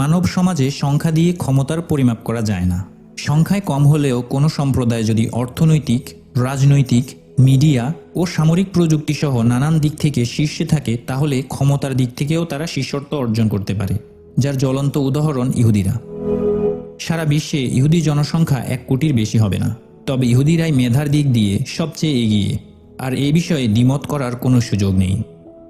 মানব সমাজে সংখ্যা দিয়ে ক্ষমতার পরিমাপ করা যায় না। সংখ্যায় কম হলেও কোনো সম্প্রদায় যদি অর্থনৈতিক, রাজনৈতিক, মিডিয়া ও সামরিক প্রযুক্তি সহ নানান দিক থেকে শীর্ষে থাকে, তাহলে ক্ষমতার দিক থেকেও তারা শীর্ষত্ব অর্জন করতে পারে, যার জ্বলন্ত উদাহরণ ইহুদিরা। সারা বিশ্বে ইহুদি জনসংখ্যা এক কোটির বেশি হবে না, তবে ইহুদিরাই মেধার দিক দিয়ে সবচেয়ে এগিয়ে। আর এই বিষয়ে দ্বিমত করার কোনো সুযোগ নেই।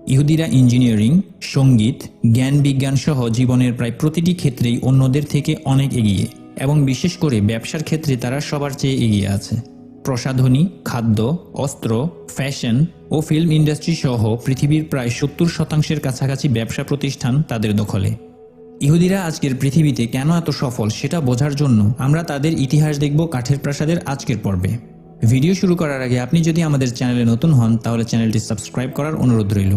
ইহুদিরা ইঞ্জিনিয়ারিং, সংগীত, জ্ঞান বিজ্ঞান সহ জীবনের প্রায় প্রতিটি ক্ষেত্রেই অন্যদের থেকে অনেক এগিয়ে এবং বিশেষ করে ব্যবসার ক্ষেত্রে তারা সবার চেয়ে এগিয়ে আছে। প্রসাধনী, খাদ্য, অস্ত্র, ফ্যাশন ও ফিল্ম ইন্ডাস্ট্রি সহ পৃথিবীর প্রায় সত্তর শতাংশের কাছাকাছি ব্যবসা প্রতিষ্ঠান তাদের দখলে। ইহুদিরা আজকের পৃথিবীতে কেন এত সফল সেটা বোঝার জন্য আমরা তাদের ইতিহাস দেখব কাঠের প্রাসাদের আজকের পর্বে। ভিডিও শুরু করার আগে আপনি যদি আমাদের চ্যানেলে নতুন হন, তাহলে চ্যানেলটি সাবস্ক্রাইব করার অনুরোধ রইল।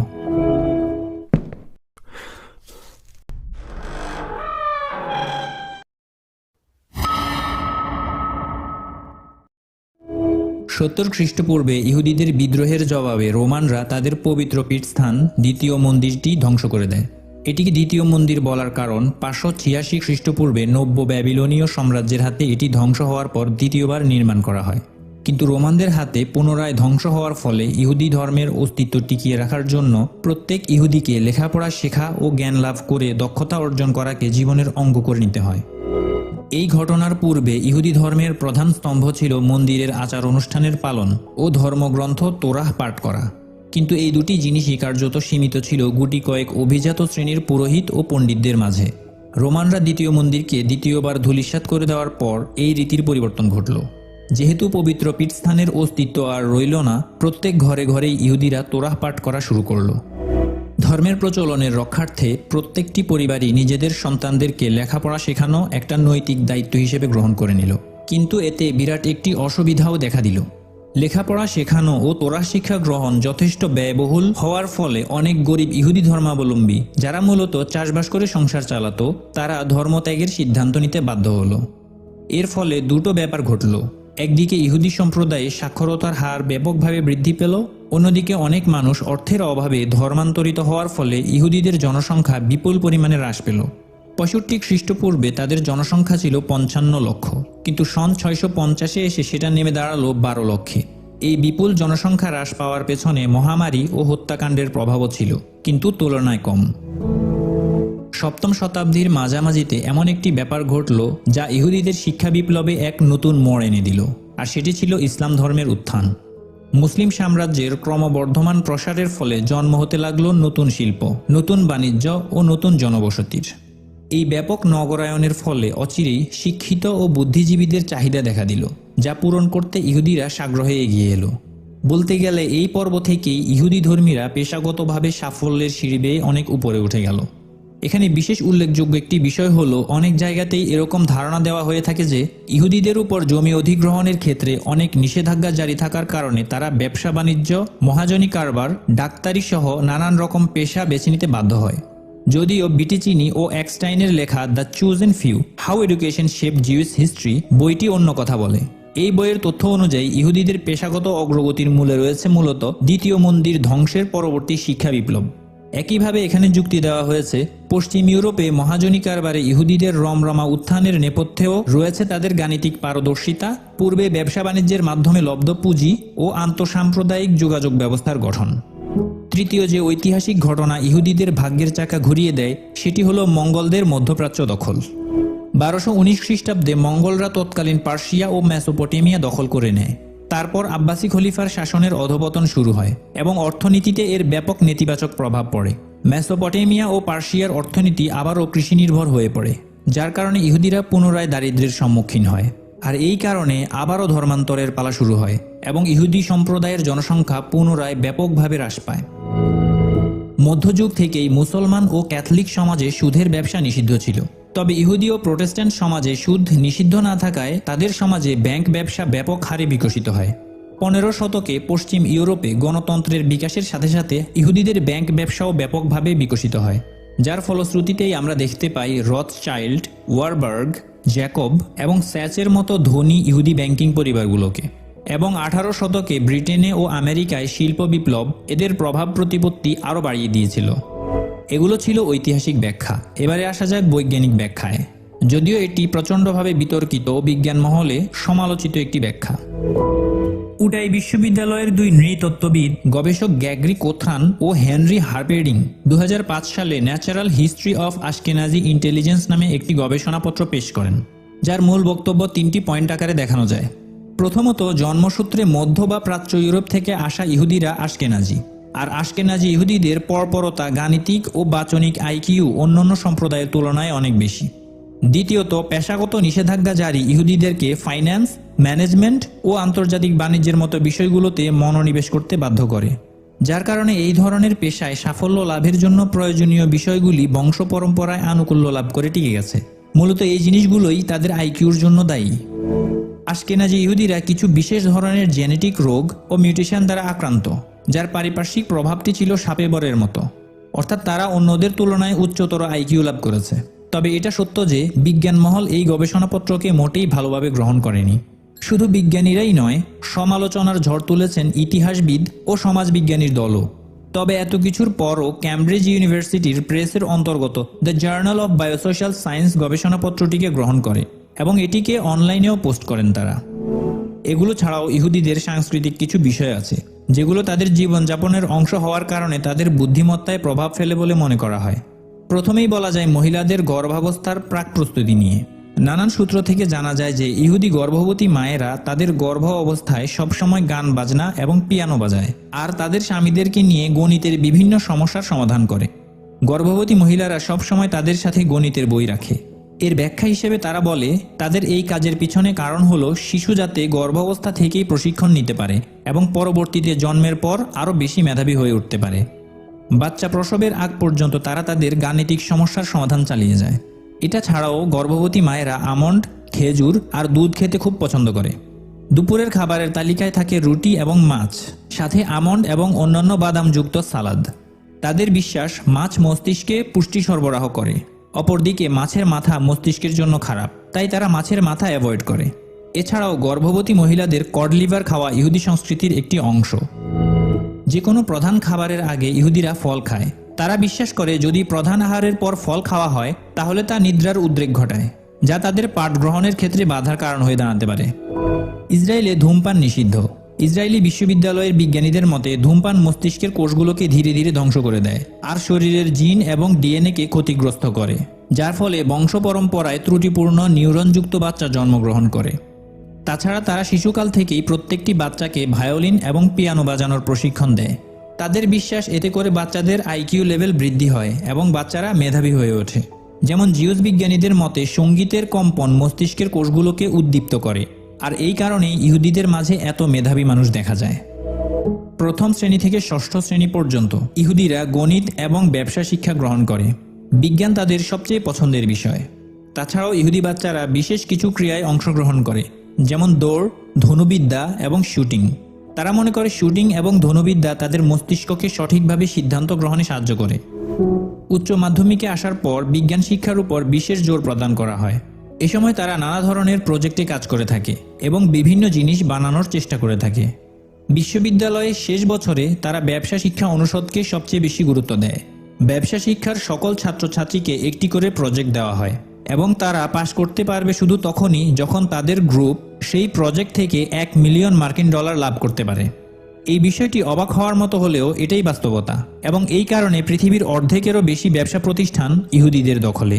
সত্তর খ্রিস্টপূর্বে ইহুদিদের বিদ্রোহের জবাবে রোমানরা তাদের পবিত্র পীঠস্থান দ্বিতীয় মন্দিরটি ধ্বংস করে দেয়। এটিকে দ্বিতীয় মন্দির বলার কারণ, পাঁচশো ছিয়াশি খ্রিস্টপূর্বে নব্য ব্যাবিলনীয় সাম্রাজ্যের হাতে এটি ধ্বংস হওয়ার পর দ্বিতীয়বার নির্মাণ করা হয়। কিন্তু রোমানদের হাতে পুনরায় ধ্বংস হওয়ার ফলে ইহুদি ধর্মের অস্তিত্ব টিকিয়ে রাখার জন্য প্রত্যেক ইহুদিকে লেখাপড়া শেখা ও জ্ঞান লাভ করে দক্ষতা অর্জন করাকে জীবনের অঙ্গ করে নিতে হয়। এই ঘটনার পূর্বে ইহুদি ধর্মের প্রধান স্তম্ভ ছিল মন্দিরের আচার অনুষ্ঠানের পালন ও ধর্মগ্রন্থ তোরাহ পাঠ করা। কিন্তু এই দুটি জিনিসই কার্যত সীমিত ছিল গুটি কয়েক অভিজাত শ্রেণির পুরোহিত ও পণ্ডিতদের মাঝে। রোমানরা দ্বিতীয় মন্দিরকে দ্বিতীয়বার ধূলিসাৎ করে দেওয়ার পর এই রীতির পরিবর্তন ঘটল। যেহেতু পবিত্র পীঠস্থানের অস্তিত্ব আর রইল না, প্রত্যেক ঘরে ঘরেই ইহুদিরা তোরাহ পাঠ করা শুরু করল। ধর্মের প্রচলনের রক্ষার্থে প্রত্যেকটি পরিবারই নিজেদের সন্তানদেরকে লেখাপড়া শেখানো একটা নৈতিক দায়িত্ব হিসেবে গ্রহণ করে নিল। কিন্তু এতে বিরাট একটি অসুবিধাও দেখা দিল। লেখাপড়া শেখানো ও তোরা শিক্ষা গ্রহণ যথেষ্ট ব্যয়বহুল হওয়ার ফলে অনেক গরিব ইহুদি ধর্মাবলম্বী, যারা মূলত চাষবাস করে সংসার চালাতো, তারা ধর্মত্যাগের সিদ্ধান্ত নিতে বাধ্য হলো। এর ফলে দুটো ব্যাপার ঘটল। একদিকে ইহুদি সম্প্রদায়ে সাক্ষরতার হার ব্যাপকভাবে বৃদ্ধি পেল, অন্যদিকে অনেক মানুষ অর্থের অভাবে ধর্মান্তরিত হওয়ার ফলে ইহুদিদের জনসংখ্যা বিপুল পরিমাণে হ্রাস পেল। পঁয়ষট্টি খ্রিস্টপূর্বে তাদের জনসংখ্যা ছিল পঞ্চান্ন লক্ষ, কিন্তু সন ছয়শো পঞ্চাশে এসে সেটা নেমে দাঁড়াল বারো লক্ষে। এই বিপুল জনসংখ্যা হ্রাস পাওয়ার পেছনে মহামারী ও হত্যাকাণ্ডের প্রভাবও ছিল, কিন্তু তুলনায় কম। সপ্তম শতাব্দীর মাঝামাঝিতে এমন একটি ব্যাপার ঘটল যা ইহুদিদের শিক্ষা বিপ্লবে এক নতুন মোড় এনে দিল, আর সেটি ছিল ইসলাম ধর্মের উত্থান। মুসলিম সাম্রাজ্যের ক্রমবর্ধমান প্রসারের ফলে জন্ম হতে লাগল নতুন শিল্প, নতুন বাণিজ্য ও নতুন জনবসতির। এই ব্যাপক নগরায়নের ফলে অচিরেই শিক্ষিত ও বুদ্ধিজীবীদের চাহিদা দেখা দিল, যা পূরণ করতে ইহুদিরা সাগ্রহে এগিয়ে এলো। বলতে গেলে এই পর্ব থেকেই ইহুদি ধর্মীরা পেশাগতভাবে সাফল্যের সিঁড়ি বেয়ে অনেক উপরে উঠে গেল। এখানে বিশেষ উল্লেখযোগ্য একটি বিষয় হলো, অনেক জায়গাতেই এরকম ধারণা দেওয়া হয়ে থাকে যে, ইহুদিদের উপর জমি অধিগ্রহণের ক্ষেত্রে অনেক নিষেধাজ্ঞা জারি থাকার কারণে তারা ব্যবসা, বাণিজ্য, মহাজনী কারবার ডাক্তারি সহ নানান রকম পেশা বেছে নিতে বাধ্য হয়। যদিও বিটিচিনি ও এক্সটাইনের লেখা the chosen few, how education shape Jewish history, বইটি অন্য কথা বলে। এই বইয়ের তথ্য অনুযায়ী, ইহুদিদের পেশাগত অগ্রগতির মূলে রয়েছে মূলত দ্বিতীয় মন্দির ধ্বংসের পরবর্তী শিক্ষা বিপ্লব। একইভাবে এখানে যুক্তি দেওয়া হয়েছে, পশ্চিম ইউরোপে মহাজনী কারবারে ইহুদিদের রমরমা উত্থানের নেপথ্যেও রয়েছে তাদের গাণিতিক পারদর্শিতা, পূর্বে ব্যবসা বাণিজ্যের মাধ্যমে লব্ধ পুঁজি ও আন্তঃসাম্প্রদায়িক যোগাযোগ ব্যবস্থার গঠন। তৃতীয় যে ঐতিহাসিক ঘটনা ইহুদিদের ভাগ্যের চাকা ঘুরিয়ে দেয়, সেটি হলো মঙ্গলদের মধ্যপ্রাচ্য দখল। বারোশো উনিশ খ্রিস্টাব্দে মঙ্গলরা তৎকালীন পার্সিয়া ও মেসোপটেমিয়া দখল করে নেয়। তারপর আব্বাসী খলিফার শাসনের অধপতন শুরু হয় এবং অর্থনীতিতে এর ব্যাপক নেতিবাচক প্রভাব পড়ে। মেসোপটেমিয়া ও পার্সিয়ার অর্থনীতি আবারও কৃষি নির্ভর হয়ে পড়ে, যার কারণে ইহুদিরা পুনরায় দারিদ্র্যের সম্মুখীন হয়। আর এই কারণে আবারও ধর্মান্তরের পালা শুরু হয় এবং ইহুদি সম্প্রদায়ের জনসংখ্যা পুনরায় ব্যাপকভাবে হ্রাস পায়। মধ্যযুগ থেকেই মুসলমান ও ক্যাথলিক সমাজে সুদের ব্যবসা নিষিদ্ধ ছিল। তবে ইহুদি ও প্রোটেস্ট্যান্ট সমাজে সুদ নিষিদ্ধ না থাকায় তাদের সমাজে ব্যাংক ব্যবসা ব্যাপক হারে বিকশিত হয়। পনেরো শতকে পশ্চিম ইউরোপে গণতন্ত্রের বিকাশের সাথে সাথে ইহুদিদের ব্যাংক ব্যবসাও ব্যাপকভাবে বিকশিত হয়। যার ফলশ্রুতিতেই আমরা দেখতে পাই রথ চাইল্ড ওয়ারবার্গ, জ্যাকব এবং স্যাচের মতো ধনী ইহুদি ব্যাংকিং পরিবারগুলোকে। এবং আঠারো শতকে ব্রিটেনে ও আমেরিকায় শিল্প বিপ্লব এদের প্রভাব প্রতিপত্তি আরও বাড়িয়ে দিয়েছিল। এগুলো ছিল ঐতিহাসিক ব্যাখ্যা। এবারে আসা যাক বৈজ্ঞানিক ব্যাখ্যায়। যদিও এটি প্রচণ্ডভাবে বিতর্কিত বিজ্ঞান মহলে সমালোচিত একটি ব্যাখ্যা। উটাই বিশ্ববিদ্যালয়ের দুই নৃতত্ত্ববিদ, গবেষক গ্যাগরি কোথান ও হেনরি হার্পেডিং দু হাজার পাঁচ সালে natural history of Ashkenazi intelligence নামে একটি গবেষণাপত্র পেশ করেন, যার মূল বক্তব্য তিনটি পয়েন্ট আকারে দেখানো যায়। প্রথমত, জন্মসূত্রে মধ্য বা প্রাচ্য ইউরোপ থেকে আসা ইহুদিরা আশকেনাজি। আর আশকেনাজি ইহুদিদের পরপরতা, গাণিতিক ও বাচনিক আইকিউ অন্যান্য সম্প্রদায়ের তুলনায় অনেক বেশি। দ্বিতীয়ত, পেশাগত নিষেধাজ্ঞা জারি ইহুদিদেরকে ফাইন্যান্স, ম্যানেজমেন্ট ও আন্তর্জাতিক বাণিজ্যের মতো বিষয়গুলোতে মনোনিবেশ করতে বাধ্য করে, যার কারণে এই ধরনের পেশায় সাফল্য লাভের জন্য প্রয়োজনীয় বিষয়গুলি বংশ পরম্পরায় আনুকূল্য লাভ করে টিকে গেছে। মূলত এই জিনিসগুলোই তাদের আইকিউর জন্য দায়ী। আশকেনাজি ইহুদিরা কিছু বিশেষ ধরনের জেনেটিক রোগ ও মিউটেশন দ্বারা আক্রান্ত। যার পারিপার্শ্বিক প্রভাবটি ছিল সাপে বরের মতো। অর্থাৎ তারা অন্যদের তুলনায় উচ্চতর আইকিউ লাভ করেছে। তবে এটা সত্য যে বিজ্ঞান মহল এই গবেষণাপত্রকে মোটেই ভালোভাবে গ্রহণ করেনি। শুধু বিজ্ঞানীরাই নয়, সমালোচনার ঝড় তুলেছেন ইতিহাসবিদ ও সমাজবিজ্ঞানীর দলও। তবে এত কিছুর পরও ক্যামব্রিজ ইউনিভার্সিটির প্রেসের অন্তর্গত the journal of biosocial science গবেষণাপত্রটিকে গ্রহণ করে এবং এটিকে অনলাইনেও পোস্ট করেন তারা। এগুলো ছাড়াও ইহুদিদের সাংস্কৃতিক কিছু বিষয় আছে, যেগুলো তাদের জীবনযাপনের অংশ হওয়ার কারণে তাদের বুদ্ধিমত্তায় প্রভাব ফেলে বলে মনে করা হয়। প্রথমেই বলা যায় মহিলাদের গর্ভাবস্থার প্রাক প্রস্তুতি নিয়ে। নানান সূত্র থেকে জানা যায় যে ইহুদি গর্ভবতী মায়েরা তাদের গর্ভ অবস্থায় সবসময় গান বাজনা এবং পিয়ানো বাজায়, আর তাদের স্বামীদেরকে নিয়ে গণিতের বিভিন্ন সমস্যার সমাধান করে। গর্ভবতী মহিলারা সবসময় তাদের সাথে গণিতের বই রাখে। এর ব্যাখ্যা হিসেবে তারা বলে, তাদের এই কাজের পিছনে কারণ হলো শিশু যাতে গর্ভাবস্থা থেকেই প্রশিক্ষণ নিতে পারে এবং পরবর্তীতে জন্মের পর আরও বেশি মেধাবী হয়ে উঠতে পারে। বাচ্চা প্রসবের আগ পর্যন্ত তারা তাদের গাণিতিক সমস্যার সমাধান চালিয়ে যায়। এটা ছাড়াও গর্ভবতী মায়েরা আমন্ড, খেজুর আর দুধ খেতে খুব পছন্দ করে। দুপুরের খাবারের তালিকায় থাকে রুটি এবং মাছ, সাথে আমন্ড এবং অন্যান্য বাদামযুক্ত সালাদ। তাদের বিশ্বাস মাছ মস্তিষ্কে পুষ্টি সরবরাহ করে। অপরদিকে মাছের মাথা মস্তিষ্কের জন্য খারাপ, তাই তারা মাছের মাথা অ্যাভয়েড করে। এছাড়াও গর্ভবতী মহিলাদের কড লিভার খাওয়া ইহুদি সংস্কৃতির একটি অংশ। যে কোনো প্রধান খাবারের আগে ইহুদিরা ফল খায়। তারা বিশ্বাস করে যদি প্রধান আহারের পর ফল খাওয়া হয়, তাহলে তা নিদ্রার উদ্রেক ঘটায়, যা তাদের পাঠ গ্রহণের ক্ষেত্রে বাধার কারণ হয়ে দাঁড়াতে পারে। ইসরায়েলে ধূমপান নিষিদ্ধ। ইসরায়েলি বিশ্ববিদ্যালয়ের বিজ্ঞানীদের মতে, ধূমপান মস্তিষ্কের কোষগুলোকে ধীরে ধীরে ধ্বংস করে দেয় আর শরীরের জিন এবং ডিএনএকে ক্ষতিগ্রস্ত করে, যার ফলে বংশ পরম্পরায় ত্রুটিপূর্ণ নিউরনযুক্ত বাচ্চা জন্মগ্রহণ করে। তাছাড়া তারা শিশুকাল থেকেই প্রত্যেকটি বাচ্চাকে ভায়োলিন এবং পিয়ানো বাজানোর প্রশিক্ষণ দেয়। তাদের বিশ্বাস, এতে করে বাচ্চাদের আইকিউ লেভেল বৃদ্ধি হয় এবং বাচ্চারা মেধাবী হয়ে ওঠে। যেমন জিওস বিজ্ঞানীদের মতে, সঙ্গীতের কম্পন মস্তিষ্কের কোষগুলোকে উদ্দীপ্ত করে। আর এই কারণেই ইহুদিদের মাঝে এত মেধাবী মানুষ দেখা যায়। প্রথম শ্রেণি থেকে ষষ্ঠ শ্রেণি পর্যন্ত ইহুদিরা গণিত এবং ব্যবসা শিক্ষা গ্রহণ করে। বিজ্ঞান তাদের সবচেয়ে পছন্দের বিষয়। তাছাড়াও ইহুদি বাচ্চারা বিশেষ কিছু ক্রিয়ায় অংশগ্রহণ করে, যেমন দৌড়, ধনুবিদ্যা এবং শুটিং। তারা মনে করে শুটিং এবং ধনুবিদ্যা তাদের মস্তিষ্ককে সঠিকভাবে সিদ্ধান্ত গ্রহণে সাহায্য করে। উচ্চ মাধ্যমিকে আসার পর বিজ্ঞান শিক্ষার উপর বিশেষ জোর প্রদান করা হয়। এ সময় তারা নানা ধরনের প্রজেক্টে কাজ করে থাকে এবং বিভিন্ন জিনিস বানানোর চেষ্টা করে থাকে। বিশ্ববিদ্যালয়ের শেষ বছরে তারা ব্যবসা শিক্ষা অনুষদকে সবচেয়ে বেশি গুরুত্ব দেয়। ব্যবসা শিক্ষার সকল ছাত্রছাত্রীকে একটি করে প্রজেক্ট দেওয়া হয় এবং তারা পাশ করতে পারবে শুধু তখনই যখন তাদের গ্রুপ সেই প্রজেক্ট থেকে এক মিলিয়ন মার্কিন ডলার লাভ করতে পারে। এই বিষয়টি অবাক হওয়ার মতো হলেও এটাই বাস্তবতা এবং এই কারণে পৃথিবীর অর্ধেকেরও বেশি ব্যবসা প্রতিষ্ঠান ইহুদিদের দখলে।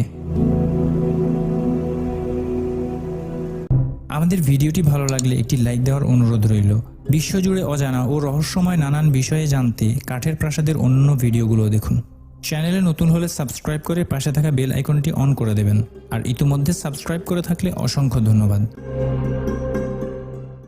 আমাদের ভিডিওটি ভালো লাগলে একটি লাইক দেওয়ার অনুরোধ রইল। বিশ্বজুড়ে অজানা ও রহস্যময় নানান বিষয়ে জানতে কাঠের প্রাসাদের অন্য ভিডিওগুলো দেখুন। চ্যানেলে নতুন হলে সাবস্ক্রাইব করে পাশে থাকা বেল আইকনটি অন করে দেবেন। আর ইতিমধ্যে সাবস্ক্রাইব করে থাকলে অসংখ্য ধন্যবাদ।